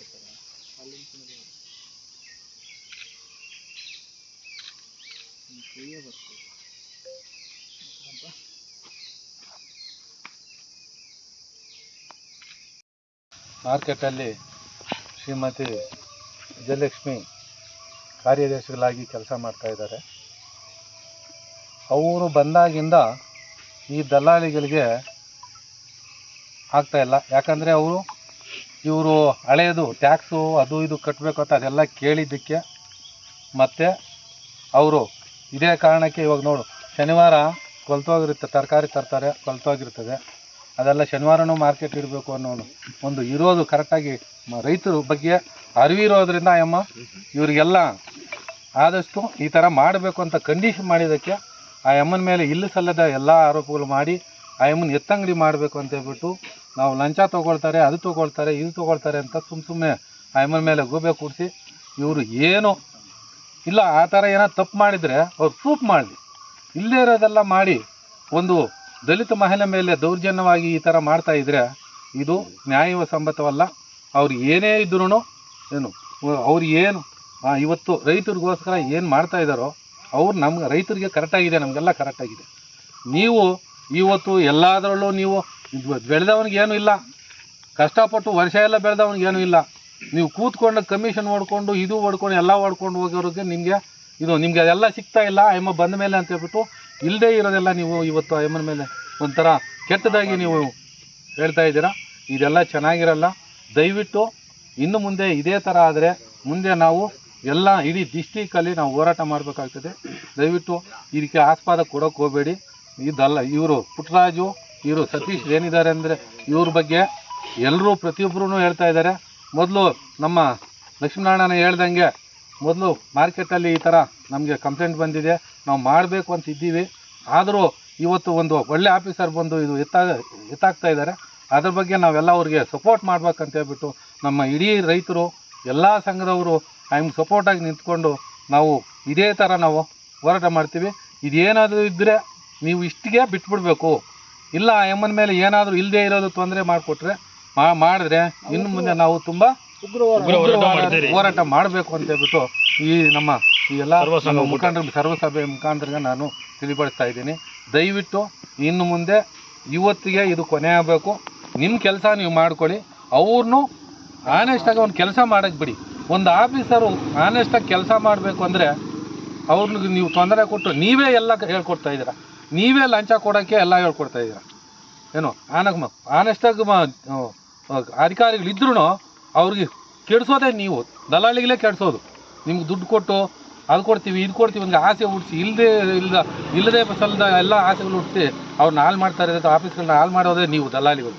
ಬರ್ತಾರೆ ಅಲ್ಲಿ ಮಾರ್ಕೆಟಲ್ಲಿ ಶ್ರೀಮತಿ ವಿಜಯಲಕ್ಷ್ಮಿ ಕಾರ್ಯದರ್ಶಿಗಳಾಗಿ ಕೆಲಸ ಮಾಡ್ತಾ ಇದ್ದಾರೆ. ಅವರು ಬಂದಾಗಿಂದ ಈ ದಲ್ಲಾಳಿಗಳಿಗೆ ಆಗ್ತಾ ಇಲ್ಲ. ಯಾಕಂದರೆ ಅವರು ಇವರು ಹಳೆಯದು ಟ್ಯಾಕ್ಸು ಅದು ಇದು ಕಟ್ಟಬೇಕು ಅಂತ ಅದೆಲ್ಲ ಕೇಳಿದ್ದಕ್ಕೆ ಮತ್ತು ಅವರು ಇದೇ ಕಾರಣಕ್ಕೆ ಇವಾಗ ನೋಡು, ಶನಿವಾರ ಕೊಲ್ತೋಗಿರುತ್ತೆ, ತರಕಾರಿ ತರ್ತಾರೆ, ಕೊಲ್ತೋಗಿರ್ತದೆ. ಅದೆಲ್ಲ ಶನಿವಾರನೂ ಮಾರ್ಕೆಟ್ ಇಡಬೇಕು ಅನ್ನೋ ಒಂದು- ಇರೋದು ಕರೆಕ್ಟಾಗಿ ರೈತರ ಬಗ್ಗೆ ಅರಿವಿರೋದ್ರಿಂದ ಅಮ್ಮ ಇವರಿಗೆಲ್ಲ ಆದಷ್ಟು ಈ ಥರ ಮಾಡಬೇಕು ಅಂತ ಕಂಡೀಷನ್ ಮಾಡಿದ್ದಕ್ಕೆ ಆ ಅಮ್ಮನ ಮೇಲೆ ಇಲ್ಲಿ ಸಲ್ಲದ ಎಲ್ಲ ಆರೋಪಗಳು ಮಾಡಿ ಆ ಎತ್ತಂಗಡಿ ಮಾಡಬೇಕು ಅಂತ ಹೇಳ್ಬಿಟ್ಟು ನಾವು ಲಂಚ ತೊಗೊಳ್ತಾರೆ, ಅದು ತೊಗೊಳ್ತಾರೆ, ಇದು ತೊಗೊಳ್ತಾರೆ ಅಂತ ಸುಮ್ಮ ಸುಮ್ಮನೆ ಆ ಮೇಲೆ ಗೂಬೆ ಕೂಡಿಸಿ ಇವರು ಏನು ಇಲ್ಲ, ಆ ಥರ ಏನೋ ತಪ್ಪು ಮಾಡಿದರೆ ಅವ್ರು ಪ್ರೂಫ್ ಮಾಡಲಿ. ಇಲ್ಲೇ ಇರೋದೆಲ್ಲ ಮಾಡಿ ಒಂದು ದಲಿತ ಮಹಿಳೆ ಮೇಲೆ ದೌರ್ಜನ್ಯವಾಗಿ ಈ ಥರ ಮಾಡ್ತಾ ಇದ್ದರೆ ಇದು ನ್ಯಾಯ ಸಮ್ಮತವಲ್ಲ ಅವ್ರು ಏನೇ ಇದ್ರೂ ಏನು, ಅವ್ರು ಏನು ಇವತ್ತು ರೈತರಿಗೋಸ್ಕರ ಏನು ಮಾಡ್ತಾ ಇದ್ದಾರೋ ಅವ್ರು ನಮ್ಗೆ, ರೈತರಿಗೆ ಕರೆಕ್ಟಾಗಿದೆ ನಮಗೆಲ್ಲ ಕರೆಕ್ಟಾಗಿದೆ ನೀವು ಇವತ್ತು ಎಲ್ಲದರಲ್ಲೂ ನೀವು ಬೆಳೆದವನಿಗೆ ಏನೂ ಇಲ್ಲ. ಕಷ್ಟಪಟ್ಟು ವರ್ಷ ಎಲ್ಲ ಬೆಳೆದವನಿಗೆ ಏನೂ ಇಲ್ಲ. ನೀವು ಕೂತ್ಕೊಂಡು ಕಮಿಷನ್ ಹೊಡ್ಕೊಂಡು, ಇದು ಹೊಡ್ಕೊಂಡು, ಎಲ್ಲ ಹೊಡ್ಕೊಂಡು ಹೋಗೋರಿಗೆ ನಿಮಗೆ ಇದು ನಿಮಗೆ ಅದೆಲ್ಲ ಸಿಗ್ತಾ ಇಲ್ಲ. ಎಮ್ಮ ಬಂದ ಮೇಲೆ ಅಂತ ಹೇಳ್ಬಿಟ್ಟು ಇಲ್ಲದೇ ಇರೋದೆಲ್ಲ ನೀವು ಇವತ್ತು ಎಮ್ಮನ ಮೇಲೆ ಒಂಥರ ಕೆಟ್ಟದಾಗಿ ನೀವು ಹೇಳ್ತಾ ಇದ್ದೀರಾ. ಇದೆಲ್ಲ ಚೆನ್ನಾಗಿರಲ್ಲ. ದಯವಿಟ್ಟು ಇನ್ನು ಮುಂದೆ ಇದೇ ಥರ ಆದರೆ ಮುಂದೆ ನಾವು ಎಲ್ಲ ಇಡೀ ಡಿಸ್ಟಿಕಲ್ಲಿ ನಾವು ಹೋರಾಟ ಮಾಡಬೇಕಾಗ್ತದೆ. ದಯವಿಟ್ಟು ಇದಕ್ಕೆ ಆಸ್ಪಾದ ಕೊಡೋಕೆ ಹೋಗಬೇಡಿ. ಇದಲ್ಲ, ಇವರು ಪುಟ್ಟರಾಜು ಇವರು ಸತೀಶ್ ಏನಿದ್ದಾರೆ ಅಂದರೆ ಇವ್ರ ಬಗ್ಗೆ ಎಲ್ಲರೂ ಪ್ರತಿಯೊಬ್ಬರೂ ಹೇಳ್ತಾ ಇದ್ದಾರೆ. ಮೊದಲು ನಮ್ಮ ಲಕ್ಷ್ಮೀನಾರಾಯಣ ಹೇಳ್ದಂಗೆ ಮೊದಲು ಮಾರ್ಕೆಟಲ್ಲಿ ಈ ಥರ ನಮಗೆ ಕಂಪ್ಲೇಂಟ್ ಬಂದಿದೆ. ನಾವು ಮಾಡಬೇಕು ಅಂತ ಇದ್ದೀವಿ. ಆದರೂ ಇವತ್ತು ಒಂದು ಒಳ್ಳೆ ಆಫೀಸರ್ ಬಂದು ಇದು ಎತ್ತಾ ಎತ್ತಾಗ್ತಾ ಇದ್ದಾರೆ. ಅದ್ರ ಬಗ್ಗೆ ನಾವೆಲ್ಲ ಅವ್ರಿಗೆ ಸಪೋರ್ಟ್ ಮಾಡ್ಬೇಕಂತ ಹೇಳ್ಬಿಟ್ಟು ನಮ್ಮ ಇಡೀ ರೈತರು, ಎಲ್ಲ ಸಂಘದವರು ಐಮ್ ಸಪೋರ್ಟಾಗಿ ನಿಂತ್ಕೊಂಡು ನಾವು ಇದೇ ಥರ ನಾವು ಹೋರಾಟ ಮಾಡ್ತೀವಿ. ಇದೇನಾದರೂ ಇದ್ದರೆ ನೀವು ಇಷ್ಟಿಗೆ ಬಿಟ್ಬಿಡ್ಬೇಕು. ಇಲ್ಲ ಆ ಎಮ್ಮನ ಮೇಲೆ ಏನಾದರೂ ಇಲ್ಲದೆ ಇರೋದು ತೊಂದರೆ ಮಾಡಿಕೊಟ್ರೆ ಮಾ ಮಾಡಿದ್ರೆ ಇನ್ನು ಮುಂದೆ ನಾವು ತುಂಬ ಉಗ್ರವಾದ ಹೋರಾಟ ಮಾಡಬೇಕು ಅಂತ ಹೇಳ್ಬಿಟ್ಟು ಈ ನಮ್ಮ ಈ ಎಲ್ಲ ಮುಖಾಂತರ ಮುಖಂಡರ ಸರ್ವಸಭೆ ಮುಖಾಂತರ ನಾನು ತಿಳಿಪಡಿಸ್ತಾ ಇದ್ದೀನಿ. ದಯವಿಟ್ಟು ಇನ್ನು ಮುಂದೆ ಇವತ್ತಿಗೆ ಇದು ಕೊನೆ ಆಗಬೇಕು. ನಿಮ್ಮ ಕೆಲಸ ನೀವು ಮಾಡ್ಕೊಳ್ಳಿ. ಅವ್ರನ್ನೂ ಆನೆಸ್ಟಾಗಿ ಒಂದು ಕೆಲಸ ಮಾಡೋಕ್ಕೆ ಬಿಡಿ. ಒಂದು ಆಫೀಸರು ಆನೆಸ್ಟಾಗಿ ಕೆಲಸ ಮಾಡಬೇಕು ಅಂದರೆ ಅವ್ರಿಗೆ ನೀವು ತೊಂದರೆ ಕೊಟ್ಟು ನೀವೇ ಎಲ್ಲ ಹೇಳ್ಕೊಡ್ತಾ ಇದ್ದೀರಾ. ನೀವೇ ಲಂಚ ಕೊಡೋಕ್ಕೆ ಎಲ್ಲ ಹೇಳ್ಕೊಡ್ತಾ ಇದ್ದೀರಾ ಏನು, ಆನಗ ಆನೆಸ್ಟಾಗಿ ಅಧಿಕಾರಿಗಳಿದ್ರೂ ಅವ್ರಿಗೆ ಕೆಡಿಸೋದೇ ನೀವು. ದಲ್ಲಾಳಿಗಳೇ ಕೆಡಿಸೋದು. ನಿಮ್ಗೆ ದುಡ್ಡು ಕೊಟ್ಟು ಅದು ಕೊಡ್ತೀವಿ, ಇದು ಕೊಡ್ತೀವಿ ಅಂತ ಆಸೆ ಹುಡ್ಸಿ ಇಲ್ಲದೆ ಇಲ್ಲದ ಇಲ್ಲದೆ ಸಲ್ದ ಎಲ್ಲ ಆಸೆಗಳು ಹುಡ್ಸಿ ಅವ್ರನ್ನ ಹಾಳು ಮಾಡ್ತಾರೆ ಇರೋದು ಆಫೀಸ್ಗಳನ್ನ ಹಾಳು ಮಾಡೋದೇ ನೀವು ದಲ್ಲಾಳಿಗಳು.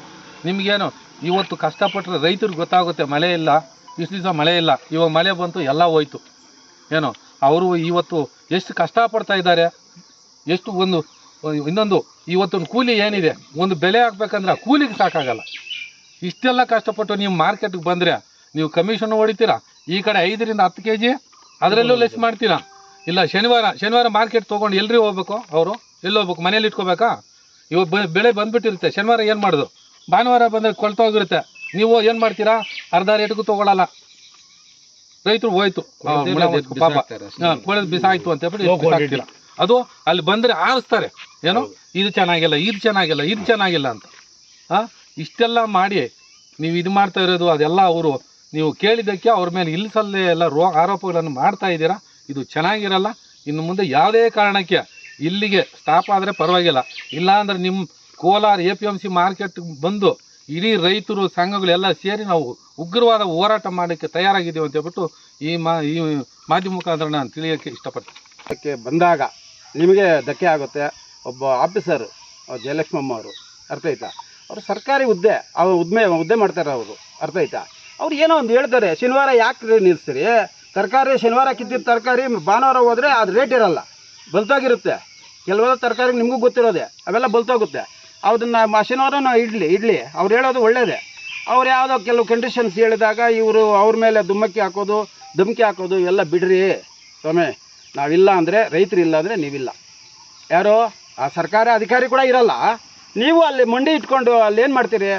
ನಿಮಗೇನು, ಇವತ್ತು ಕಷ್ಟಪಟ್ಟರೆ ರೈತರಿಗೆ ಗೊತ್ತಾಗುತ್ತೆ ಮಳೆ ಇಲ್ಲ, ಇಷ್ಟು ದಿವಸ ಮಳೆ ಇಲ್ಲ, ಇವಾಗ ಮಳೆ ಬಂತು ಎಲ್ಲ ಹೋಯ್ತು. ಏನು, ಅವರು ಇವತ್ತು ಎಷ್ಟು ಕಷ್ಟಪಡ್ತಾ ಇದ್ದಾರೆ, ಎಷ್ಟು ಒಂದು ಇನ್ನೊಂದು ಇವತ್ತೊಂದು ಕೂಲಿ ಏನಿದೆ? ಒಂದು ಬೆಲೆ ಹಾಕ್ಬೇಕಂದ್ರೆ ಕೂಲಿಗೆ ಸಾಕಾಗಲ್ಲ. ಇಷ್ಟೆಲ್ಲ ಕಷ್ಟಪಟ್ಟು ನೀವು ಮಾರ್ಕೆಟ್ಗೆ ಬಂದರೆ ನೀವು ಕಮಿಷನ್ ಹೊಡಿತೀರಾ? ಈ ಕಡೆ ಐದರಿಂದ ಹತ್ತು ಕೆ ಜಿ ಅದರಲ್ಲೂ ಲೆಸ್ ಮಾಡ್ತೀರಾ? ಇಲ್ಲ ಶನಿವಾರ ಶನಿವಾರ ಮಾರ್ಕೆಟ್ ತೊಗೊಂಡು ಎಲ್ರಿ ಹೋಗ್ಬೇಕು ಅವರು? ಎಲ್ಲಿ ಹೋಗ್ಬೇಕು? ಮನೇಲಿ ಇಟ್ಕೋಬೇಕಾ? ಇವಾಗ ಬೆಳೆ ಬಂದ್ಬಿಟ್ಟಿರುತ್ತೆ. ಶನಿವಾರ ಏನು ಮಾಡೋದು? ಭಾನುವಾರ ಬಂದರೆ ಕೊಳ್ತೋಗಿರುತ್ತೆ ನೀವು ಏನು ಮಾಡ್ತೀರಾ? ಅರ್ಧ ರೇಟ್ಗೂ ತೊಗೊಳಲ್ಲ. ರೈತರು ಹೋಯ್ತು. ಪಾಪ. ಕೊಳೆದು ಬಿಸಾಯ್ತು ಅಂತ ಹೇಳ್ಬಿಟ್ಟು ಬಿಸಾಕ್ತೀರಾ? ಅದು ಅಲ್ಲಿ ಬಂದರೆ ಆರಿಸ್ತಾರೆ. ಏನು? ಇದು ಚೆನ್ನಾಗಿಲ್ಲ ಇದು ಚೆನ್ನಾಗಿಲ್ಲ ಇದು ಚೆನ್ನಾಗಿಲ್ಲ ಅಂತ. ಹಾಂ ಇಷ್ಟೆಲ್ಲ ಮಾಡಿ ನೀವು ಇದು ಮಾಡ್ತಾ ಇರೋದು ಅದೆಲ್ಲ ಅವರು ನೀವು ಕೇಳಿದ್ದಕ್ಕೆ ಅವ್ರ ಮೇಲೆ ಇಲ್ಲಿಸಲ್ಲೇ ಎಲ್ಲ ರೋ ಆರೋಪಗಳನ್ನು ಮಾಡ್ತಾ ಇದ್ದೀರಾ? ಇದು ಚೆನ್ನಾಗಿರಲ್ಲ. ಇನ್ನು ಮುಂದೆ ಯಾವುದೇ ಕಾರಣಕ್ಕೆ ಇಲ್ಲಿಗೆ ಸ್ಟಾಪ್ ಆದರೆ ಪರವಾಗಿಲ್ಲ. ಇಲ್ಲ ಅಂದ್ರೆ ನಿಮ್ಮ Kolar A P M C ಮಾರ್ಕೆಟ್ಗೆ ಬಂದು ಇಡೀ ರೈತರು ಸಂಘಗಳೆಲ್ಲ ಸೇರಿ ನಾವು ಉಗ್ರವಾದ ಹೋರಾಟ ಮಾಡೋಕ್ಕೆ ತಯಾರಾಗಿದ್ದೀವಿ ಅಂತ ಹೇಳ್ಬಿಟ್ಟು ಈ ಮಾ ಈ ಮಾಧ್ಯಮ ಮುಖಾಂತರ ನಾನು ತಿಳಿಯೋಕ್ಕೆ ಇಷ್ಟಪಡ್ತೀನಿ. ಅದಕ್ಕೆ ಬಂದಾಗ ನಿಮಗೆ ಧಕ್ಕೆ ಆಗುತ್ತೆ. ಒಬ್ಬ ಆಫೀಸರ್ ಜಯಲಕ್ಷ್ಮಮ್ಮ ಅವರು. ಅರ್ಥ ಆಯ್ತಾ? ಅವರು ಸರ್ಕಾರಿ ಹುದ್ದೆ, ಅವ್ರು ಉದ್ಮೆ, ಹುದ್ದೆ ಮಾಡ್ತಾರೆ ಅವರು. ಅರ್ಥ ಆಯ್ತಾ? ಅವ್ರು ಏನೋ ಒಂದು ಹೇಳ್ತಾರೆ, ಶನಿವಾರ ಯಾಕೆ ನಿಲ್ಲಿಸ್ತೀರಿ ತರಕಾರಿ ಶನಿವಾರ ಕಿತ್ತಿದ್ದ ತರಕಾರಿ ಭಾನುವಾರ ಹೋದರೆ ಅದು ರೇಟ್ ಇರಲ್ಲ. ಬಲ್ತೋಗಿರುತ್ತೆ. ಕೆಲವೆಲ್ಲ ತರಕಾರಿ ನಿಮಗೂ ಗೊತ್ತಿರೋದೆ. ಅವೆಲ್ಲ ಬಲ್ತೋಗುತ್ತೆ. ಅದನ್ನು ಶನಿವಾರ ನಾವು ಇಡ್ಲಿ ಇಡ್ಲಿ. ಅವ್ರು ಹೇಳೋದು ಒಳ್ಳೆಯದೇ ಅವ್ರು ಯಾವುದೋ ಕೆಲವು ಕಂಡೀಷನ್ಸ್ ಹೇಳಿದಾಗ ಇವರು ಅವ್ರ ಮೇಲೆ ದುಮ್ಮಕ್ಕಿ ಹಾಕೋದು, ಧಮಕಿ ಹಾಕೋದು ಎಲ್ಲ ಬಿಡ್ರಿ ಸ್ವಾಮಿ. ನಾವಿಲ್ಲ ಅಂದರೆ ರೈತರು ಇಲ್ಲ ಅಂದರೆ ನೀವಿಲ್ಲ. ಯಾರೋ? ಆ ಸರ್ಕಾರಿ ಅಧಿಕಾರಿ ಕೂಡ ಇರಲ್ಲ. ನೀವು ಅಲ್ಲಿ ಮಂಡಿ ಇಟ್ಕೊಂಡು ಅಲ್ಲಿ ಏನು ಮಾಡ್ತೀರಿ?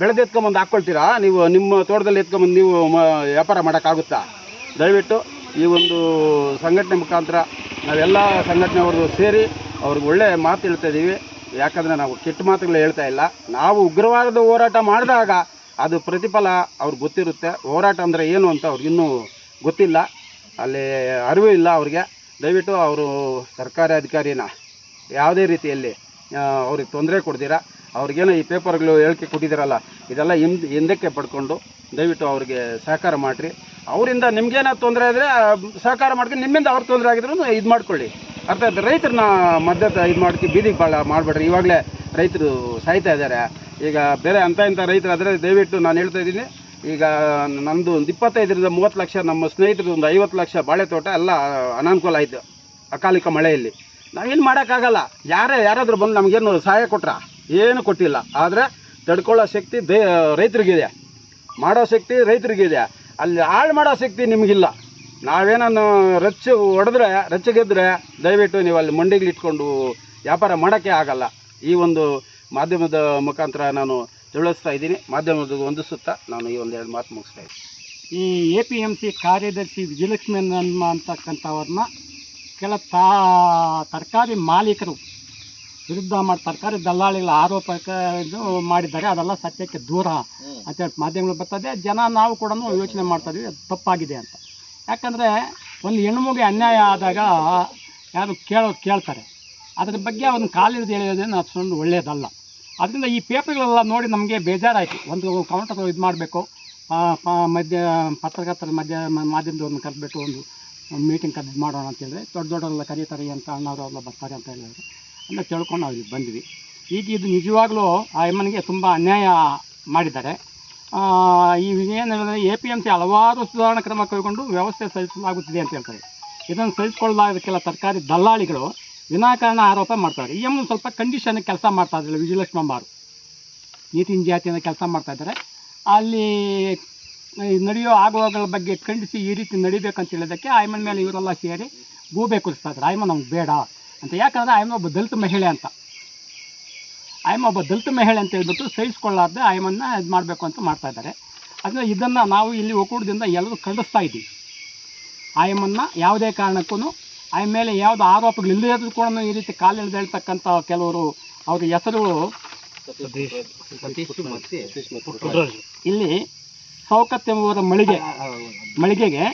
ಬೆಳೆದು ಎತ್ಕೊಂಬಂದು ಹಾಕ್ಕೊಳ್ತೀರಾ? ನೀವು ನಿಮ್ಮ ತೋಟದಲ್ಲಿ ಎತ್ಕೊಂಬಂದು ನೀವು ವ್ಯಾಪಾರ ಮಾಡೋಕ್ಕಾಗುತ್ತಾ? ದಯವಿಟ್ಟು ಈ ಒಂದು ಸಂಘಟನೆ ಮುಖಾಂತರ ನಾವೆಲ್ಲ ಸಂಘಟನೆಯವರು ಸೇರಿ ಅವ್ರಿಗೆ ಒಳ್ಳೆ ಮಾತು ಹೇಳ್ತಾ ಇದ್ದೀವಿ. ಯಾಕಂದರೆ ನಾವು ಕೆಟ್ಟ ಮಾತುಗಳು ಹೇಳ್ತಾ ಇಲ್ಲ. ನಾವು ಉಗ್ರವಾದದ ಹೋರಾಟ ಮಾಡಿದಾಗ ಅದು ಪ್ರತಿಫಲ ಅವ್ರಿಗೆ ಗೊತ್ತಿರುತ್ತೆ. ಹೋರಾಟ ಅಂದರೆ ಏನು ಅಂತ ಅವ್ರಿಗಿನ್ನೂ ಗೊತ್ತಿಲ್ಲ. ಅಲ್ಲಿ ಅರಿವು ಇಲ್ಲ ಅವ್ರಿಗೆ. ದಯವಿಟ್ಟು ಅವರು ಸರ್ಕಾರಿ ಅಧಿಕಾರಿನ ಯಾವುದೇ ರೀತಿಯಲ್ಲಿ ಅವ್ರಿಗೆ ತೊಂದರೆ ಕೊಡ್ತೀರಾ? ಅವ್ರಿಗೇನೋ ಈ ಪೇಪರ್ಗಳು ಹೇಳಿಕೆ ಕೊಟ್ಟಿದ್ದೀರಲ್ಲ, ಇದೆಲ್ಲ ಹಿಂದ್, ಹಿಂದಕ್ಕೆ ಪಡ್ಕೊಂಡು ದಯವಿಟ್ಟು ಅವ್ರಿಗೆ ಸಹಕಾರ ಮಾಡಿರಿ. ಅವರಿಂದ ನಿಮ್ಗೇನಾದ್ರು ತೊಂದರೆ ಆದರೆ ಸಹಕಾರ ಮಾಡ್ಕೊಂಡು ನಿಮ್ಮಿಂದ ಅವ್ರು ತೊಂದರೆ ಆಗಿದ್ರು ಇದು ಮಾಡ್ಕೊಳ್ಳಿ. ಅರ್ಥ ಆಯ್ತು? ರೈತರನ್ನ ಮಧ್ಯ ಇದು ಮಾಡ್ಕಿ, ಬೀದಿಗೆ ಭಾಳ ಮಾಡಬೇಡ್ರಿ. ಇವಾಗಲೇ ರೈತರು ಸಾಯ್ತಾ ಇದ್ದಾರೆ. ಈಗ ಬೇರೆ ಅಂಥ ಇಂಥ ರೈತರಾದರೆ ದಯವಿಟ್ಟು ನಾನು ಹೇಳ್ತಾ ಇದ್ದೀನಿ ಈಗ ನಮ್ಮದು ಒಂದು ಇಪ್ಪತ್ತೈದರಿಂದ ಮೂವತ್ತು ಲಕ್ಷ, ನಮ್ಮ ಸ್ನೇಹಿತರದ್ದು ಒಂದು ಐವತ್ತು ಲಕ್ಷ ಬಾಳೆ ತೋಟ ಎಲ್ಲ ಅನಾನುಕೂಲ ಆಯಿತು, ಅಕಾಲಿಕ ಮಳೆಯಲ್ಲಿ. ನಾವೇನು ಮಾಡೋಕ್ಕಾಗಲ್ಲ. ಯಾರೇ ಯಾರಾದರೂ ಬಂದು ನಮಗೇನು ಸಹಾಯ ಕೊಟ್ರ, ಏನು ಕೊಟ್ಟಿಲ್ಲ. ಆದರೆ ತಡ್ಕೊಳ್ಳೋ ಶಕ್ತಿ ದೇ ರೈತರಿಗಿದೆ ಮಾಡೋ ಶಕ್ತಿ ರೈತರಿಗಿದೆ ಅಲ್ಲಿ ಹಾಳು ಮಾಡೋ ಶಕ್ತಿ ನಿಮಗಿಲ್ಲ. ನಾವೇನನ್ನು ರಚ್ಚು ಹೊಡೆದ್ರೆ, ರಚ್ಚಗೆದ್ರೆ ದಯವಿಟ್ಟು ನೀವು ಅಲ್ಲಿ ಮಂಡಿಗಳಿಟ್ಕೊಂಡು ವ್ಯಾಪಾರ ಮಾಡೋಕ್ಕೆ ಆಗಲ್ಲ. ಈ ಒಂದು ಮಾಧ್ಯಮದ ಮುಖಾಂತರ ನಾನು ತಿಳಿಸ್ತಾ ಇದ್ದೀನಿ. ಮಾಧ್ಯಮದ ಸುತ್ತ ನಾನು ಈ ಒಂದು ಎರಡು ಮಾತು ಮುಗಿಸ್ತಾ ಇದ್ದೀನಿ. ಈ ಎ ಪಿ ಎಂ ಸಿ ಕಾರ್ಯದರ್ಶಿ ವಿಜಯಲಕ್ಷ್ಮಿ ಅಮ್ಮ ಅಂತಕ್ಕಂಥವ್ರನ್ನ ಕೆಲ ತಾ ತರಕಾರಿ ಮಾಲೀಕರು ವಿರುದ್ಧ ಮಾಡಿ ತರಕಾರಿ ದಲ್ಲಾಳಿಗಳ ಆರೋಪ ಮಾಡಿದ್ದಾರೆ. ಅದೆಲ್ಲ ಸತ್ಯಕ್ಕೆ ದೂರ ಅಂತೇಳಿ ಮಾಧ್ಯಮಗಳು ಬರ್ತದೆ. ಜನ ನಾವು ಕೂಡ ಯೋಚನೆ ಮಾಡ್ತಾ ಇದ್ವಿ ಅದು ತಪ್ಪಾಗಿದೆ ಅಂತ. ಯಾಕಂದರೆ ಒಂದು ಹೆಣ್ಮುಗೆ ಅನ್ಯಾಯ ಆದಾಗ ಯಾರು ಕೇಳೋ ಕೇಳ್ತಾರೆ. ಅದ್ರ ಬಗ್ಗೆ ಒಂದು ಕಾಲಿಡ್ದು ಹೇಳೋದೇನು ಅಷ್ಟೊಂದು ಒಳ್ಳೆಯದಲ್ಲ ಅದರಿಂದ ಈ ಪೇಪರ್ಗಳೆಲ್ಲ ನೋಡಿ ನಮಗೆ ಬೇಜಾರಾಯಿತು. ಒಂದು ಕೌಂಟರ್ ಇದು ಮಾಡಬೇಕು. ಮಧ್ಯ, ಪತ್ರಕರ್ತರ ಮಧ್ಯ ಮಾಧ್ಯಮದವ್ರನ್ನ ಕರೆದ್ಬಿಟ್ಟು ಒಂದು ಮೀಟಿಂಗ್ ಕರೆದು ಮಾಡೋಣ ಅಂತ ಹೇಳಿದ್ರೆ ದೊಡ್ಡ ದೊಡ್ಡವರೆಲ್ಲ ಕರೀತಾರೆ ಅಂತ ಅಣ್ಣವರೆಲ್ಲ ಬರ್ತಾರೆ ಅಂತ ಹೇಳಿದ್ರು. ಅಂತ ತಿಳ್ಕೊಂಡು ನಾವು ಇಲ್ಲಿ ಬಂದ್ವಿ. ಈಗ ಇದು ನಿಜವಾಗ್ಲೂ ಆ ಯಮ್ಮನಿಗೆ ತುಂಬ ಅನ್ಯಾಯ ಮಾಡಿದ್ದಾರೆ. ಏನು ಹೇಳಿದ್ರೆ ಎ ಪಿ ಎಂ ಸಿ ಹಲವಾರು ಸುಧಾರಣಾ ಕ್ರಮ ಕೈಗೊಂಡು ವ್ಯವಸ್ಥೆ ಸಲ್ಲಿಸಲಾಗುತ್ತಿದೆ ಅಂತ ಹೇಳ್ತಾರೆ. ಇದನ್ನು ಸಹಿಸಿಕೊಳ್ಳಲಾಗಕ್ಕೆಲ್ಲ ಸರ್ಕಾರಿ ದಲ್ಲಾಳಿಗಳು ವಿನಾಕಾರಣ ಆರೋಪ ಮಾಡ್ತಾರೆ ಈ ಅಮ್ಮನ ಸ್ವಲ್ಪ ಕಂಡೀಷನ್ ಕೆಲಸ ಮಾಡ್ತಾ ವಿಜಯಲಕ್ಷ್ಮಿ ಅಂಬಾರು. ನೀತಿನ ಜಾತಿಯಿಂದ ಕೆಲಸ ಮಾಡ್ತಾ ಇದ್ದಾರೆ. ಅಲ್ಲಿ ನಡೆಯೋ ಆಗುವಾಗಳ ಬಗ್ಗೆ ಖಂಡಿಸಿ ಈ ರೀತಿ ನಡಿಬೇಕಂತ ಹೇಳೋದಕ್ಕೆ ಆಯಮ್ಮನ ಮೇಲೆ ಇವರೆಲ್ಲ ಸೇರಿ ಗೂಬೆ ಕುರಿಸ್ತಾ ಇದ್ದಾರೆ. ಆಯಮ್ಮ, ನಮ್ಗೆ ಬೇಡ ಅಂತ. ಯಾಕಂದರೆ ಆಯಮ್ಮ ಒಬ್ಬ ದಲಿತ ಮಹಿಳೆ ಅಂತ. ಆಯಮ್ಮ ಒಬ್ಬ ದಲಿತ ಮಹಿಳೆ ಅಂತ ಹೇಳ್ಬಿಟ್ಟು ಸಹಿಸ್ಕೊಳ್ಳಾರ್ದೆ ಆಯಮ್ಮನ್ನ ಇದು ಮಾಡಬೇಕು ಅಂತ ಮಾಡ್ತಾ ಇದ್ದಾರೆ. ಅದನ್ನ, ಇದನ್ನು ನಾವು ಇಲ್ಲಿ ಒಕ್ಕೂಟದಿಂದ ಎಲ್ಲರೂ ಖಂಡಿಸ್ತಾ ಇದ್ದೀವಿ. ಆಯಮ್ಮನ್ನು ಯಾವುದೇ ಕಾರಣಕ್ಕೂ ಆಯ ಮೇಲೆ ಯಾವುದು ಆರೋಪಗಳು ಇಲ್ಲದಿದ್ರು ಕೂಡ ಈ ರೀತಿ ಕಾಲೆಳೆದು ಹೇಳ್ತಕ್ಕಂಥ ಕೆಲವರು ಅವ್ರ ಹೆಸರು ಸತೀಶ್ ಮತ್ತೆ ಇಲ್ಲಿ ಸೌಕತ್ ಎಂಬುವರ ಮಳಿಗೆ ಮಳಿಗೆಗೆ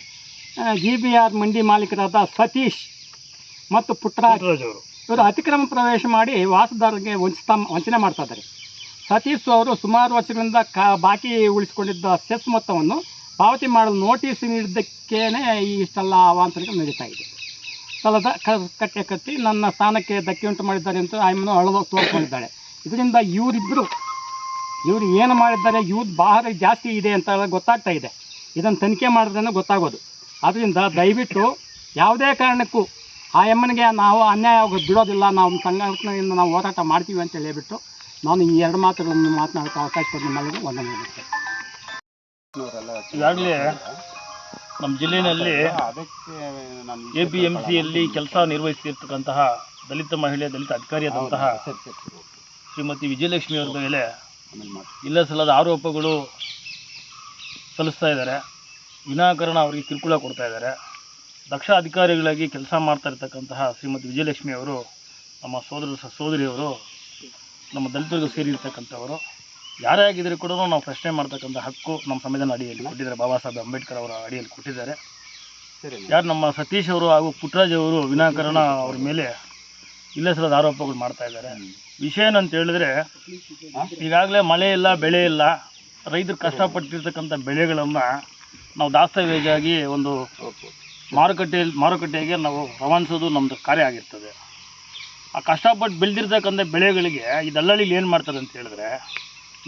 ಜಿ ಬಿ ಆರ್ ಮಂಡಿ ಮಾಲೀಕರಾದ ಸತೀಶ್ ಮತ್ತು ಪುಟ್ಟರಾಜ್ ಇವರು ಅತಿಕ್ರಮ ಪ್ರವೇಶ ಮಾಡಿ ವಾಸದಾರರಿಗೆ ವಂಚಿತ ವಂಚನೆ ಮಾಡ್ತಾ ಇದ್ದಾರೆ. ಸತೀಶ್ ಅವರು ಸುಮಾರು ವರ್ಷಗಳಿಂದ ಕಾ ಬಾಕಿ ಉಳಿಸಿಕೊಂಡಿದ್ದ ಸೆಸ್ ಮೊತ್ತವನ್ನು ಪಾವತಿ ಮಾಡಲು ನೋಟಿಸ್ ನೀಡಿದ್ದಕ್ಕೇ ಈ ಇಷ್ಟೆಲ್ಲ ಅವಾಂತರಗಳು ನಡೀತಾ ಇದೆ. ಸ್ಥಳದ ಕ ಕಟ್ಟೆ ಕತ್ತಿ ನನ್ನ ಸ್ಥಾನಕ್ಕೆ ಧಕ್ಕೆ ಉಂಟು ಮಾಡಿದ್ದಾರೆ ಅಂತ ಆಯ್ಮನ ಅಳದು ತೋರಿಸ್ಕೊಂಡಿದ್ದಾಳೆ ಇದರಿಂದ ಇವರಿಬ್ಬರು ಇವರು ಏನು ಮಾಡಿದ್ದಾರೆ, ಇವ್ರ ಬಾಹರ ಜಾಸ್ತಿ ಇದೆ ಅಂತ ಗೊತ್ತಾಗ್ತಾ ಇದೆ. ಇದನ್ನು ತನಿಖೆ ಮಾಡಿದ್ರೆ ಗೊತ್ತಾಗೋದು. ಅದರಿಂದ ದಯವಿಟ್ಟು ಯಾವುದೇ ಕಾರಣಕ್ಕೂ ಆ ಎಮ್ಮನಿಗೆ ನಾವು ಅನ್ಯಾಯ ಬಿಡೋದಿಲ್ಲ. ನಾವು ಸಂಘಟನೆಯಿಂದ ನಾವು ಹೋರಾಟ ಮಾಡ್ತೀವಿ ಅಂತ ಹೇಳಿಬಿಟ್ಟು ನಾನು ಈ ಎರಡು ಮಾತುಗಳನ್ನು ಮಾತನಾಡೋಕ್ಕೆ ಅವಕಾಶ ಕೊಟ್ಟು ನಿಮ್ಮೆಲ್ಲರಿಗೂ ವಂದನೆ ಈಗಾಗಲೇ ನಮ್ಮ ಜಿಲ್ಲೆಯಲ್ಲಿ ಎ ಪಿ ಎಂ ಸಿಯಲ್ಲಿ ಕೆಲಸ ನಿರ್ವಹಿಸ್ತಿರ್ತಕ್ಕಂತಹ ದಲಿತ ಮಹಿಳೆ ದಲಿತ ಅಧಿಕಾರಿಯಾದಂತಹ ಶ್ರೀಮತಿ ವಿಜಯಲಕ್ಷ್ಮಿ ಅವರ ಮೇಲೆ ಇಲ್ಲ ಸಲ್ಲದ ಆರೋಪಗಳು ಸಲ್ಲಿಸ್ತಾ ಇದ್ದಾರೆ. ವಿನಾಕಾರಣ ಅವರಿಗೆ ಕಿರುಕುಳ ಕೊಡ್ತಾ ಇದ್ದಾರೆ. ದಕ್ಷ ಅಧಿಕಾರಿಗಳಾಗಿ ಕೆಲಸ ಮಾಡ್ತಾ ಇರ್ತಕ್ಕಂತಹ ಶ್ರೀಮತಿ ವಿಜಯಲಕ್ಷ್ಮಿ ಅವರು ನಮ್ಮ ಸೋದರ ಸೋದರಿಯವರು ನಮ್ಮ ದಲಿತರಿಗೂ ಸೇರಿರ್ತಕ್ಕಂಥವರು ಯಾರೇ ಆಗಿದ್ರೂ ಕೂಡ ನಾವು ಪ್ರಶ್ನೆ ಮಾಡ್ತಕ್ಕಂಥ ಹಕ್ಕು ನಮ್ಮ ಸಂವಿಧಾನ ಅಡಿಯಲ್ಲಿ ಕೊಟ್ಟಿದ್ದಾರೆ. ಬಾಬಾ ಸಾಹೇಬ್ ಅಂಬೇಡ್ಕರ್ ಅವರ ಅಡಿಯಲ್ಲಿ ಕೊಟ್ಟಿದ್ದಾರೆ. ಯಾರು ನಮ್ಮ ಸತೀಶ್ ಅವರು ಹಾಗೂ ಪುಟ್ಟರಾಜ್ ಅವರು ವಿನಾಕಾರಣ ಅವ್ರ ಮೇಲೆ ಇಲ್ಲಸಲದ ಆರೋಪಗಳು ಮಾಡ್ತಾ ಇದ್ದಾರೆ. ವಿಷಯ ಏನಂತ ಹೇಳಿದ್ರೆ ಈಗಾಗಲೇ ಮಳೆ ಇಲ್ಲ ಬೆಳೆ ಇಲ್ಲ ರೈತರು ಕಷ್ಟಪಟ್ಟಿರ್ತಕ್ಕಂಥ ಬೆಳೆಗಳನ್ನು ನಾವು ದಾಸ್ತಾವೇಜಾಗಿ ಒಂದು ಮಾರುಕಟ್ಟೆಯಲ್ಲಿ ಮಾರುಕಟ್ಟೆಗೆ ನಾವು ರವಾನಿಸೋದು ನಮ್ಮದು ಕಾರ್ಯ ಆಗಿರ್ತದೆ. ಆ ಕಷ್ಟಪಟ್ಟು ಬೆಳೆದಿರ್ತಕ್ಕಂಥ ಬೆಳೆಗಳಿಗೆ ಈ ದಲ್ಲಾಳಿಗಳು ಏನು ಮಾಡ್ತಾರೆ ಅಂತ ಹೇಳಿದ್ರೆ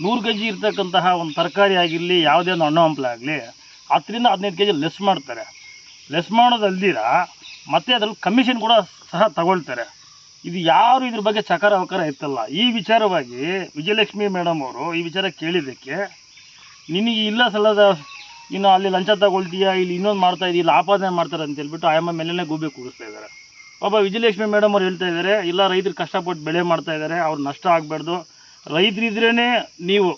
ನೂರು ಕೆ ಜಿ ಇರ್ತಕ್ಕಂತಹ ಒಂದು ತರಕಾರಿ ಆಗಿರಲಿ, ಯಾವುದೇ ಒಂದು ಹಣ್ಣು ಹಂಪಲ ಆಗಲಿ, ಹತ್ತರಿಂದ ಹದಿನೈದು ಕೆ ಜಿ ಲೆಸ್ ಮಾಡ್ತಾರೆ. ಲೆಸ್ ಮಾಡೋದಲ್ದಿರ ಮತ್ತೆ ಅದ್ರಲ್ಲಿ ಕಮಿಷನ್ ಕೂಡ ಸಹ ತಗೊಳ್ತಾರೆ. ಇದು ಯಾರು ಇದ್ರ ಬಗ್ಗೆ ಚಕಾರ ಅವಕಾರ ಇತ್ತಲ್ಲ. ಈ ವಿಚಾರವಾಗಿ ವಿಜಯಲಕ್ಷ್ಮಿ ಮೇಡಮ್ ಅವರು ಈ ವಿಚಾರ ಕೇಳಿದ್ದಕ್ಕೆ, ನಿನಗೆ ಇಲ್ಲ ಸಲ್ಲದ, ಇನ್ನು ಅಲ್ಲಿ ಲಂಚ ತಗೊಳ್ತೀಯಾ, ಇಲ್ಲಿ ಇನ್ನೊಂದು ಮಾಡ್ತಾ ಇಲ್ಲಿ ಆಪಾದನೆ ಮಾಡ್ತಾರೆ ಅಂತ ಹೇಳ್ಬಿಟ್ಟು ಆಯಮ್ಮ ಮೇಲೆ ಗೂಬೆ ಕೂಡಿಸ್ತಾ ಇದ್ದಾರೆ. ಒಬ್ಬ ವಿಜಯಲಕ್ಷ್ಮಿ ಮೇಡಮ್ ಅವ್ರು ಹೇಳ್ತಾ ಇದ್ದಾರೆ, ಇಲ್ಲ ರೈತರು ಕಷ್ಟಪಟ್ಟು ಬೆಳೆ ಮಾಡ್ತಾ ಇದ್ದಾರೆ, ಅವ್ರು ನಷ್ಟ ಆಗಬಾರ್ದು ರೈತರಿದ್ರೇ ನೀವು,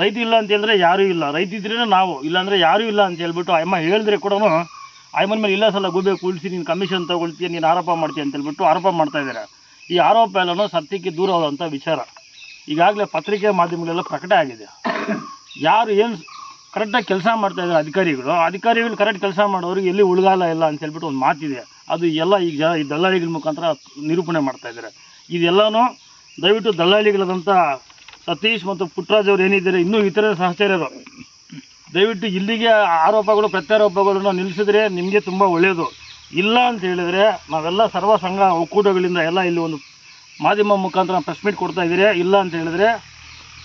ರೈತ ಇಲ್ಲ ಅಂತ ಹೇಳಿದ್ರೆ ಯಾರೂ ಇಲ್ಲ. ರೈತ ಇದ್ರೇ ನಾವು, ಇಲ್ಲಾಂದರೆ ಯಾರೂ ಇಲ್ಲ ಅಂತ ಹೇಳ್ಬಿಟ್ಟು ಅಮ್ಮ ಹೇಳಿದ್ರೆ ಕೂಡ ಅಮ್ಮನ ಮೇಲೆ ಇಲ್ಲ ಸಲ ಗೂಬೆ ಕೂಡಿಸಿ, ನೀನು ಕಮಿಷನ್ ತೊಗೊಳ್ತೀಯ, ನೀನು ಆರೋಪ ಮಾಡ್ತೀಯ ಅಂತ ಹೇಳ್ಬಿಟ್ಟು ಆರೋಪ ಮಾಡ್ತಾ ಇದ್ದಾರೆ. ಈ ಆರೋಪ ಎಲ್ಲನೂ ಸತ್ಯಕ್ಕೆ ದೂರವಾದಂಥ ವಿಚಾರ. ಈಗಾಗಲೇ ಪತ್ರಿಕೆ ಮಾಧ್ಯಮಗಳೆಲ್ಲ ಪ್ರಕಟ ಆಗಿದೆ. ಯಾರು ಏನು ಕರೆಕ್ಟಾಗಿ ಕೆಲಸ ಮಾಡ್ತಾ ಇದ್ದಾರೆ ಅಧಿಕಾರಿಗಳು ಅಧಿಕಾರಿಗಳು ಕರೆಕ್ಟ್ ಕೆಲಸ ಮಾಡೋರಿಗೆ ಎಲ್ಲಿ ಉಳ್ಗಾಲ ಇಲ್ಲ ಅಂತ ಹೇಳ್ಬಿಟ್ಟು ಒಂದು ಮಾತಿದೆ. ಅದು ಎಲ್ಲ ಈಗ ಈ ದಲ್ಲಾಳಿಗಳ ಮುಖಾಂತರ ನಿರೂಪಣೆ ಮಾಡ್ತಾ ಇದ್ದಾರೆ. ಇದೆಲ್ಲನೂ ದಯವಿಟ್ಟು ದಲ್ಲಾಳಿಗಳಾದಂಥ ಸತೀಶ್ ಮತ್ತು ಪುಟ್ರಾಜ್ ಅವರು ಏನಿದ್ದಾರೆ, ಇನ್ನೂ ಇತರ ಸಹಚರ್ಯರು ದಯವಿಟ್ಟು ಇಲ್ಲಿಗೆ ಆರೋಪಗಳು, ಪ್ರತ್ಯಾರೋಪಗಳನ್ನು ನಿಲ್ಲಿಸಿದ್ರೆ ನಿಮಗೆ ತುಂಬ ಒಳ್ಳೆಯದು. ಇಲ್ಲ ಅಂತ ಹೇಳಿದರೆ ನಾವೆಲ್ಲ ಸರ್ವ ಸಂಘ ಒಕ್ಕೂಟಗಳಿಂದ ಎಲ್ಲ ಇಲ್ಲಿ ಒಂದು ಮಾಧ್ಯಮ ಮುಖಾಂತರ ಪ್ರೆಸ್ ಮೀಟ್ ಕೊಡ್ತಾ ಇದ್ದೀರಿ. ಇಲ್ಲ ಅಂತ ಹೇಳಿದರೆ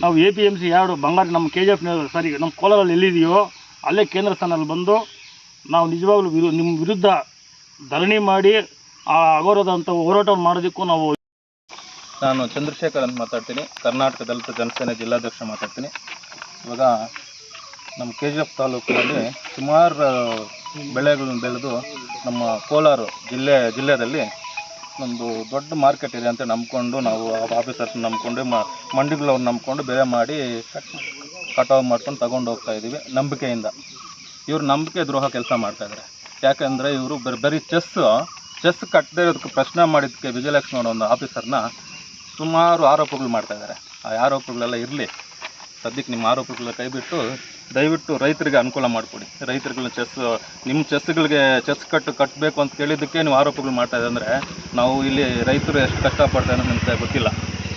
ನಾವು ಎ ಪಿ ಎಂ ಸಿ ಯಾರು ಬಂಗಾರ ನಮ್ಮ ಕೆ ಜಿ ಎಫ್ ಸಾರಿ ನಮ್ಮ ಕೋಲಾರಲ್ಲಿ ಎಲ್ಲಿದೆಯೋ ಅಲ್ಲೇ ಕೇಂದ್ರ ಸ್ಥಾನದಲ್ಲಿ ಬಂದು ನಾವು ನಿಜವಾಗ್ಲೂ ವಿರು ನಿಮ್ಮ ವಿರುದ್ಧ ಧರಣಿ ಮಾಡಿ ಆ ಅಗೌರವದಂಥ ಹೋರಾಟ ಮಾಡೋದಕ್ಕೂ ನಾವು ನಾನು ಚಂದ್ರಶೇಖರ್ ಅಂತ ಮಾತಾಡ್ತೀನಿ. ಕರ್ನಾಟಕ ದಲಿತ ಜನಸೇನೆ ಜಿಲ್ಲಾಧ್ಯಕ್ಷ ಮಾತಾಡ್ತೀನಿ. ಇವಾಗ ನಮ್ಮ ಕೆ ಜಿ ಎಫ್ ತಾಲೂಕಿನಲ್ಲಿ ಸುಮಾರು ಬೆಳೆಗಳನ್ನು ಬೆಳೆದು ನಮ್ಮ ಕೋಲಾರ ಜಿಲ್ಲೆ, ಜಿಲ್ಲೆಯಲ್ಲಿ ಒಂದು ದೊಡ್ಡ ಮಾರ್ಕೆಟ್ ಇದೆ ಅಂತ ನಂಬ್ಕೊಂಡು ನಾವು ಆಫೀಸರ್ಸ್ ನಂಬ್ಕೊಂಡು ಮಂಡಿಗಳವ್ರು ನಂಬ್ಕೊಂಡು ಬೆಳೆ ಮಾಡಿ ಕಟಾವು ಮಾಡ್ಕೊಂಡು ತಗೊಂಡು ಹೋಗ್ತಾ ಇದ್ದೀವಿ ನಂಬಿಕೆಯಿಂದ. ಇವರು ನಂಬಿಕೆ ದ್ರೋಹ ಕೆಲಸ ಮಾಡ್ತಾ ಇದ್ದಾರೆ ಯಾಕಂದರೆ ಇವರು ಬರೀ ಬರೀ ಚೆಸ್ ಚೆಸ್ ಕಟ್ಟದೇ ಇರೋದಕ್ಕೆ ಪ್ರಶ್ನೆ ಮಾಡಿದ್ದಕ್ಕೆ ವಿಜಯಲಕ್ಷ್ಮಿ ಅನ್ನೋ ಒಂದು ಆಫೀಸರ್ನ ಸುಮಾರು ಆರೋಪಗಳು ಮಾಡ್ತಾ ಇದ್ದಾರೆ. ಆ ಆರೋಪಗಳೆಲ್ಲ ಇರಲಿ. ಸದ್ಯಕ್ಕೆ ನಿಮ್ಮ ಆರೋಪಗಳ ಕೈಬಿಟ್ಟು ದಯವಿಟ್ಟು ರೈತರಿಗೆ ಅನುಕೂಲ ಮಾಡಿಕೊಡಿ. ರೈತರುಗಳ ಚೆಸ್, ನಿಮ್ಮ ಚೆಸ್ಗಳಿಗೆ ಚೆಸ್ ಕಟ್ಟು ಕಟ್ಟಬೇಕು ಅಂತ ಕೇಳಿದ್ದಕ್ಕೆ ನೀವು ಆರೋಪಗಳು ಮಾಡ್ತಾ ಇದ್ದಾರೆ ಅಂದರೆ ನಾವು ಇಲ್ಲಿ ರೈತರು ಎಷ್ಟು ಕಷ್ಟಪಡ್ತಾ ಇದ್ದಾರೆ ನಿಮ್ಗೆ ಗೊತ್ತಿಲ್ಲ.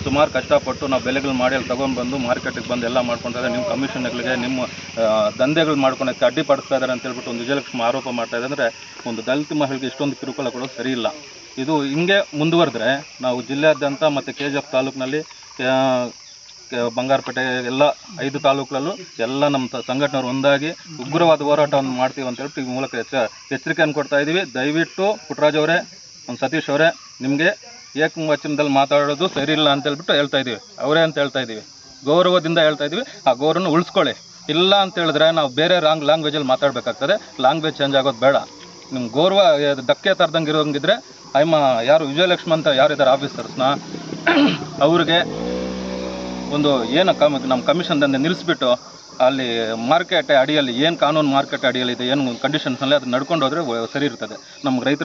ಸುಮಾರು ಕಷ್ಟಪಟ್ಟು ನಾವು ಬೆಲೆಗಳು ಮಾಡಿ ಅಲ್ಲಿ ತೊಗೊಂಡು ಬಂದು ಮಾರ್ಕೆಟಿಗೆ ಬಂದು ಎಲ್ಲ ಮಾಡ್ಕೊಂತಾರೆ ನಿಮ್ಮ ಕಮಿಷನ್ಗಳಿಗೆ ನಿಮ್ಮ ದಂಧೆಗಳು ಮಾಡ್ಕೊಳಕ್ಕೆ ಅಡ್ಡಿಪಡಿಸ್ತಾ ಇದ್ದಾರೆ ಅಂತ ಹೇಳ್ಬಿಟ್ಟು ಒಂದು ವಿಜಯಲಕ್ಷ್ಮಿ ಆರೋಪ ಮಾಡ್ತಾ ಇದ್ದಾರೆ ಅಂದರೆ ಒಂದು ದಲಿತ ಮಹಿಳೆಗೆ ಇಷ್ಟೊಂದು ಕಿರುಕುಳ ಕೊಡೋದು ಸರಿ ಇಲ್ಲ. ಇದು ಹಿಂಗೆ ಮುಂದುವರೆದ್ರೆ ನಾವು ಜಿಲ್ಲೆಯಾದ್ಯಂತ ಮತ್ತು ಕೆ ಜಿ ಎಫ್ ತಾಲೂಕಿನಲ್ಲಿ ಬಂಗಾರಪೇಟೆ ಎಲ್ಲ ಐದು ತಾಲೂಕುಗಳಲ್ಲೂ ಎಲ್ಲ ನಮ್ಮ ಸಂಘಟನೆಯವರು ಒಂದಾಗಿ ಉಗ್ರವಾದ ಹೋರಾಟವನ್ನು ಮಾಡ್ತೀವಿ ಅಂತ ಹೇಳ್ಬಿಟ್ಟು ಈ ಮೂಲಕ ಎಚ್ಚ, ಎಚ್ಚರಿಕೆಯನ್ನು ಕೊಡ್ತಾ ಇದ್ದೀವಿ ದಯವಿಟ್ಟು ಪುಟ್ರಾಜ್ ಅವರೇ ಒಂದು ಸತೀಶ್ ಅವರೇ, ನಿಮಗೆ ಏಕವಚನದಲ್ಲಿ ಮಾತಾಡೋದು ಸರಿ ಇಲ್ಲ ಅಂತ ಹೇಳ್ಬಿಟ್ಟು ಹೇಳ್ತಾ ಇದ್ದೀವಿ ಅವರೇ ಅಂತ ಹೇಳ್ತಾ ಇದ್ದೀವಿ ಗೌರವದಿಂದ ಹೇಳ್ತಾ ಇದ್ದೀವಿ ಆ ಗೌರವನ ಉಳಿಸ್ಕೊಳ್ಳಿ. ಇಲ್ಲ ಅಂತ ಹೇಳಿದ್ರೆ ನಾವು ಬೇರೆ ರಾಂಗ್ ಲ್ಯಾಂಗ್ವೇಜಲ್ಲಿ ಮಾತಾಡಬೇಕಾಗ್ತದೆ. ಲ್ಯಾಂಗ್ವೇಜ್ ಚೇಂಜ್ ಆಗೋದು ಬೇಡ. ನಿಮ್ಮ ಗೌರವ ಧಕ್ಕೆ ತರ್ದಂಗೆ ಇರೋಂಗಿದ್ರೆ ಐಮ ಯಾರು ವಿಜಯಲಕ್ಷ್ಮಿ ಅಂತ ಯಾರಿದ್ದಾರೆ ಆಫೀಸರ್ಸ್ನ ಅವ್ರಿಗೆ ಒಂದು ಏನು ಕಮ್ ನಮ್ಮ ಕಮಿಷನ್ ದಂದೆ ನಿಲ್ಲಿಸ್ಬಿಟ್ಟು ಅಲ್ಲಿ ಮಾರ್ಕೆಟ್ ಅಡಿಯಲ್ಲಿ ಏನು ಕಾನೂನು ಮಾರ್ಕೆಟ್ ಅಡಿಯಲ್ಲಿ ಇದೆ ಏನು ಕಂಡೀಷನ್ಸ್ನಲ್ಲಿ ಅದು ನಡ್ಕೊಂಡು ಹೋದರೆ ಸರಿ ಇರ್ತದೆ. ನಮ್ಗೆ ರೈತರು